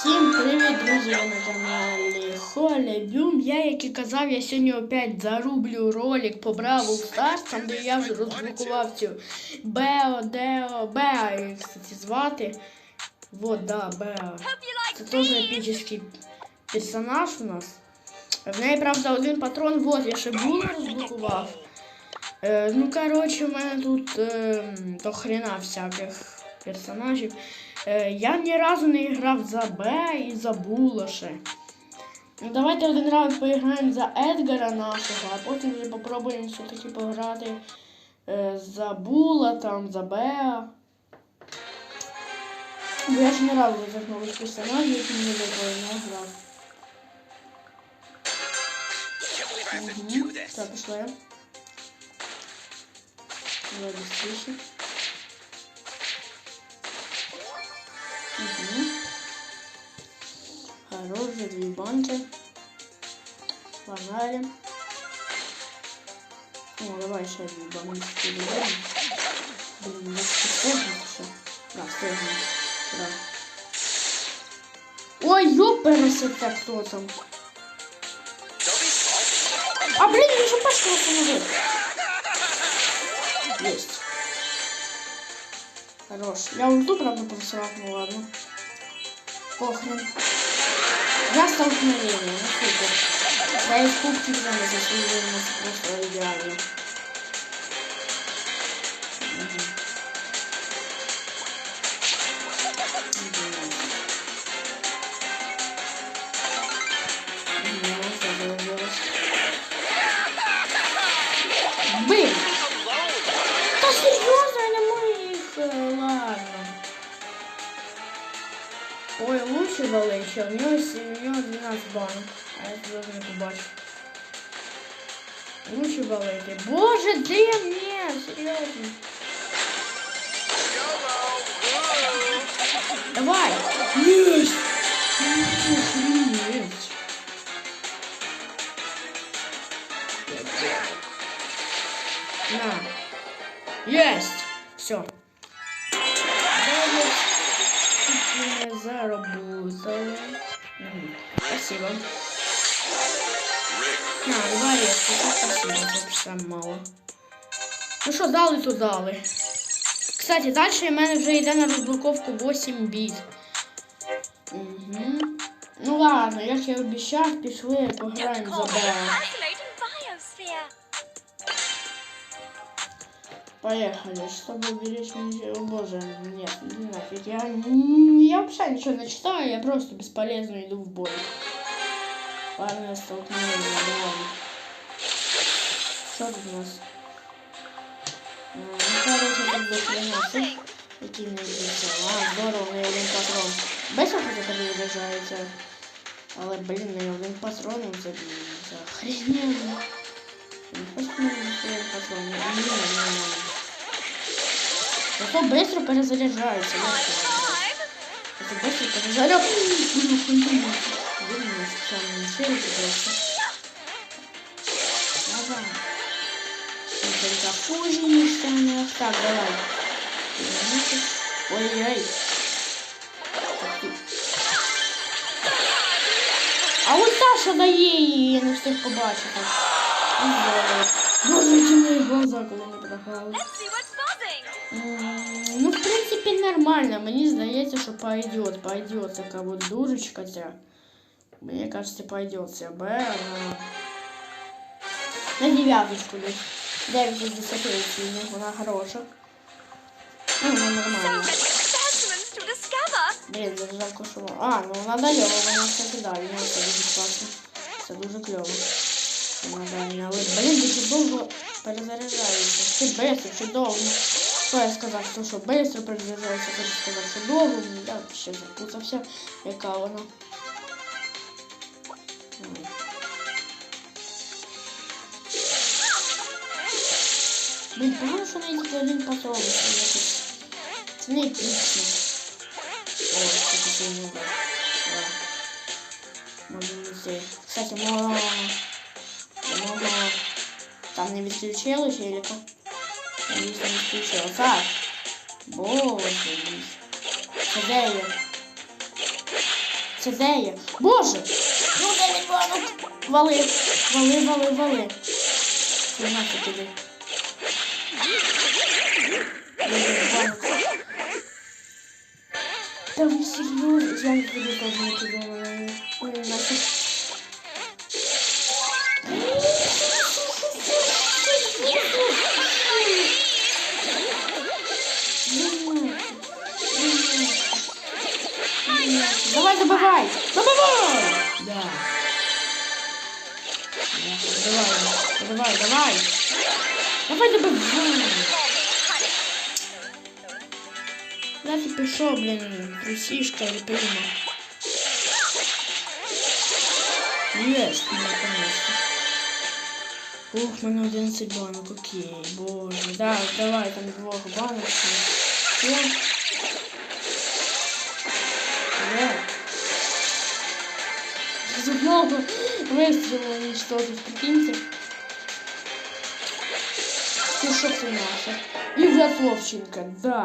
Всім привіт, друзі! На каналі Холя Бюм. Я, як і казав, я сьогодні опять зарублю ролик по Бравл Старс, де я вже розблокував цю Бео, Део, Беа, її, кстати, звати. Вот, да, Беа. Це теж епічний персонаж у нас. В неї, правда, один патрон, вот, я ще було розблокував. Е, ну, коротше, у мене тут е, до хрена всяких персонажів. Е, я ні разу не грав за Б і за Булоше. Ну, давайте один раз поіграємо за Едгара нашого, а потім вже попробуємо все-таки пограти е, за Була, там, за Беа. Бо я ж ні разу за цих нових персонажів, які мені випали, не грав. Угу. Так, пішла я. Давай Угу. Хорошие две банки. Погнали. О, давай еще две банки переберем. Блин, у нас стегнут все. Да, стегнут. Да. Ой, ёпперся кто там. А, блин, я же пачку остановил. Есть. Хорош. Я ульту, правда, просрал, ну ладно. Похрен. Я столкновение, ну супер. Да и в кубке прямо заслужил у нас просто идеально. У него 12 банок, а я туда не побачу. Лучше Валеча. Боже, где мне? Серьезно. Давай! Есть! Есть! На. Есть! Все. Заработали. Мгм. Спасибо. На, два резко. Спасибо, це мало. Ну що, дали, то дали. Кстати, далі в мене вже йде на розблоковку 8 біт. Угу. Ну ладно, як я обіцяв, пішли пограємо за Беа. Поехали, чтобы уберечь ничего. О боже, нет, не нафиг. Я, н- я вообще ничего не читаю, я просто бесполезно иду в бой. Парное столкновение, давай. Что тут у нас? А, Ну, короче, тут до хрена цих, які не б'ються. А, здорово, не один патрон. Бачиш, як це виражається? Але, блін, не один патрон це, це охрененно. Не хочу на один патрон. Ні, ні, ні, ні. Зато быстро перезаряжается. вот что. Time. Это быстро перезаряжается. Блин, я специально не сели просто. Давай. Это хуже не станет. Так, давай. Ой-ой. Так, ти. А от та, що дає її, я не встиг побачити. Ну, добре. Боже, які мої глаза, коли не програли. принципі, нормально. Мені здається, що пойдет. Пойдет така вот дурочка ця. Мені кажется, пойдет ця Б. Вона... На дев'яточку десь. 9 із 10 оцінюю, вона хороша. Ну, вона So нормальна. many specimens to discover. Блін, дуже жалко, що... вона- А, ну вона дальова, вона все кидає, вона це дуже класно. Це дуже кльово. Вона дальня, але, блін, дуже довго перезаряджається. Чи бистро, чи довго. Що я сказав, що, що бистро перезаряджається, хочу сказати, що довго. Я ще запутався, яка вона. Ой. Блін, погано, що не тільки один патрон. це якось- Це не епічно. О, це такий не да. Можем везде. Кстати, мама... Мама... Там не відключилось или как? Надеюсь, не відключилось. Так. Боже мій. Це де я? Це де я? Боже! Ну де банок? Вали, вали, вали, вали. Це нафіг тобі. Вали, банок. Та ви серйозно? Я не буду казати туди. Ой, нафіг. Давай, давай. Да ты пішов, блин, трусишка или прямо. Есть, наконец-то. Ух, в мене 11 банок, окей, боже. Да, давай там двох банок. Все. Да. З одного вистрілу уничтожив, прикиньте. Ну що це наше? І Вятовченко, да.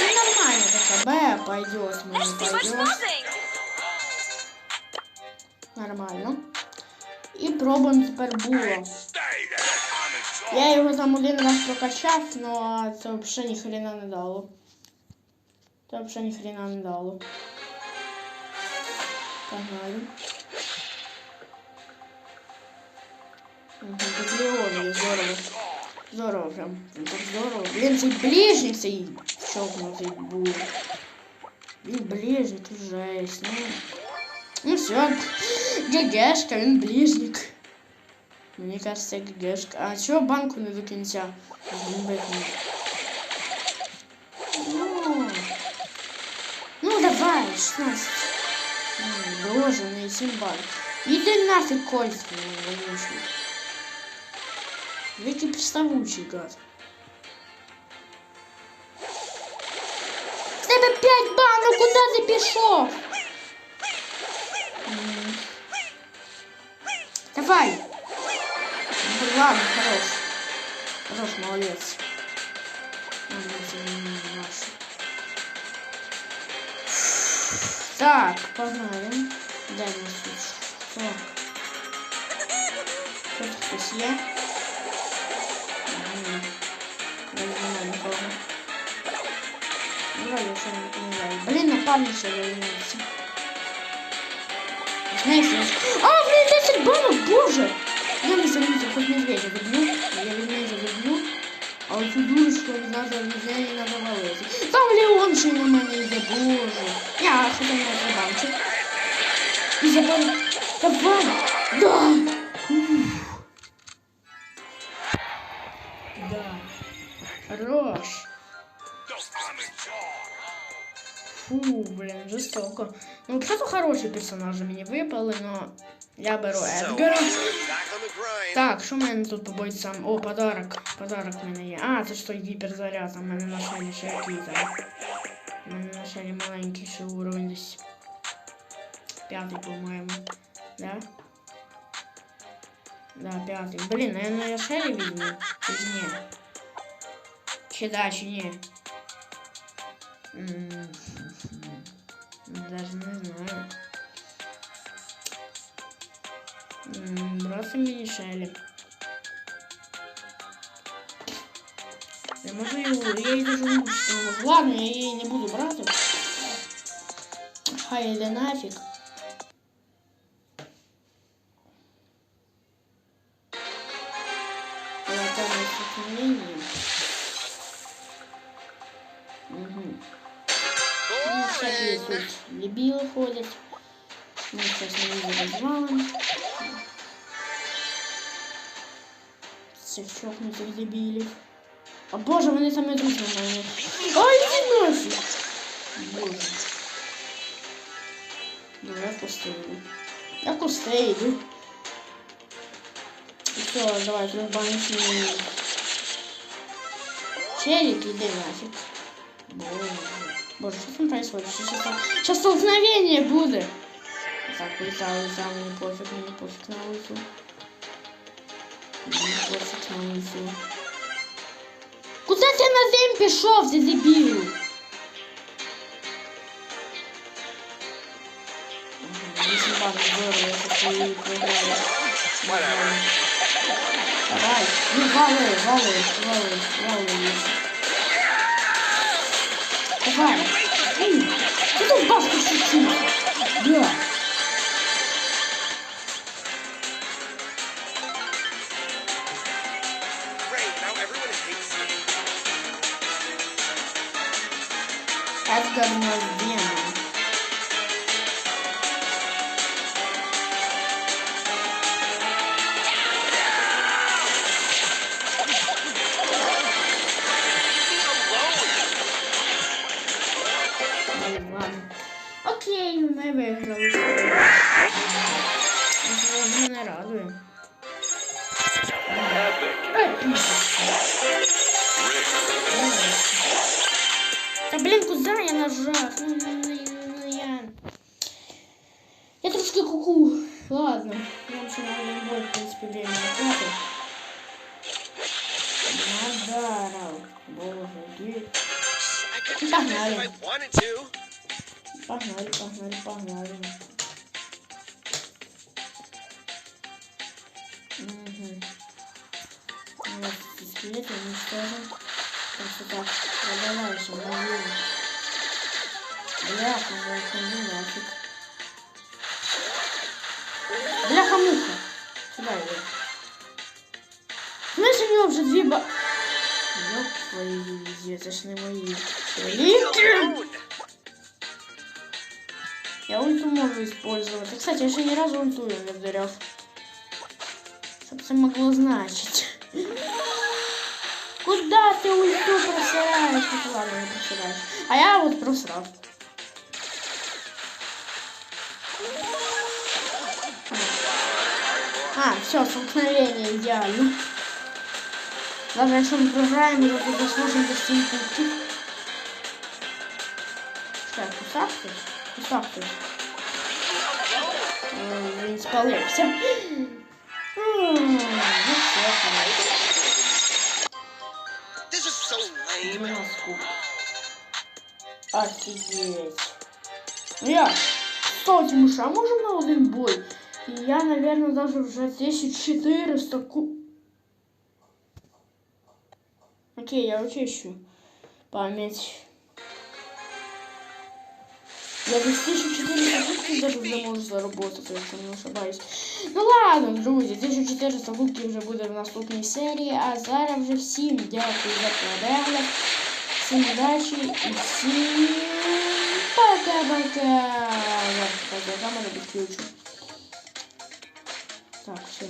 Ну нормально така, Б пойдет, мені Let's see what's пойдет. buzzing. Нормально. І пробуємо тепер було. Stay there. I'm in charge. Я його там один раз прокачав, но це взагалі ні хрена не дало. Це взагалі ні хрена не дало. Погнали. Угу, Здорово прям. Прям так здорово. Блін, цей ближній цей чокнутий був. Він ближній, тут жесть. Ну, ну все. ГГшка, він ближник. Мені кажется, ГГшка. А чого банку не до кінця? Зробити? Ну, ну давай, 16. Ну, Боже, не 7 банк. Іди нафиг кольця, вонючий. Який приставучий гад. В тебе 5 банок, куди ти пішов? Давай. Ладно, хорош. Хорош, молодец. Так, погнали. Дай мне свечку. Так. Тут хтось Давай, я що не помиляю. Блін, напарниця виявляється. Знаєш, я... А, блін, 10 банок, боже! Я не заметил, хоть медведя люблю. Я медведя люблю. А оцю дурочку надо везде не надо валити. Там Леон ще й на мене йде, боже. Я хоча не забанчик. І забанчик. Давай! Да! Уф. Да. Хорош. Фу, блин, жестоко. Ну, вообще-то хорошие персонажи мені випали, но я беру So, Едгара. back on the grind. Так, що в мене тут по бойцям? О, подарок. Подарок в мене є. А, це ж той гіперзаряд, а в мене на шалі ще який там. У мене на шалі маленький ще уровень десь. П'ятий, по-моєму. Да? Да, п'ятий. Блін, наверное, я шалі візьму. Чи ні? Чи да, чи ні? М, Даже не знаю. М, Бросим мені шелі. Я можу його, я її дуже мучити. Ладно, я її не буду брати. Хай йде нафіг. Локальное всякие тут дебилы ходят. Мы сейчас не видим развалом. Цих чокнутих дебілів. А боже, вони там ідуть на мене. Ай, ти нафіг! Боже. Ну, я в кусти йду. Я в кусти йду. І все, давай, тут баночний. Челик, иди нафиг. Боже. Боже, что там происходит? Сейчас, сейчас столкновение будет. Так, улетал, улетал, мне пофиг, мне пофиг на улицу. Мне пофиг на улицу. Куда ты на день пішов, ти дебіл? 8 балів здорово, що свої програли. Whatever. Давай, ну вали, вали, вали, вали. Давай. Эй, ты тут башку шучу. ми виграли. Це мене радує. Епічно. Та блін, куди я нажав? Ну, ну, ну, ну, я... Я трошки куку. Ладно. Нам ще на один бой, в принципі, время хватит. Надаров. Боже, где? I could Погнали. Погнали, погнали, погнали. Угу. Вот, скелеты уничтожим. Просто так, продавайся, на Бляха, муха, ну нафиг. Бляха-муха. Сюда иди. Знаешь, у него уже две ба... Ёб твою это ж не мои. Великие! Я ульту могу использовать. И, Кстати, я еще ни разу ульту не. Что бы это могло значить? Куда ты ульту просираешь? Ну, ладно, не просираешь. А я вот просрал. А, все, столкновение идеально. Даже если мы проиграем, мы тут заслужим до 7 пунктов. Так, кусак is so lame. Маску. Офигеть. Я, кстати, мы ще можем на один бой? И я, наверное, даже уже 1400 ку... Окей, я очищу память. Я PlayStation 400 даже вже можу заработати, якщо не ошибаюсь. Ну ладно, друзья, 1400 губків уже буде в наступній серії. А зараз вже всім дякую за перегляд. Всім удачі і всім пока-пока. Я пока, пока, пока, пока, пока, пока, пока, пока, пока, пока, пока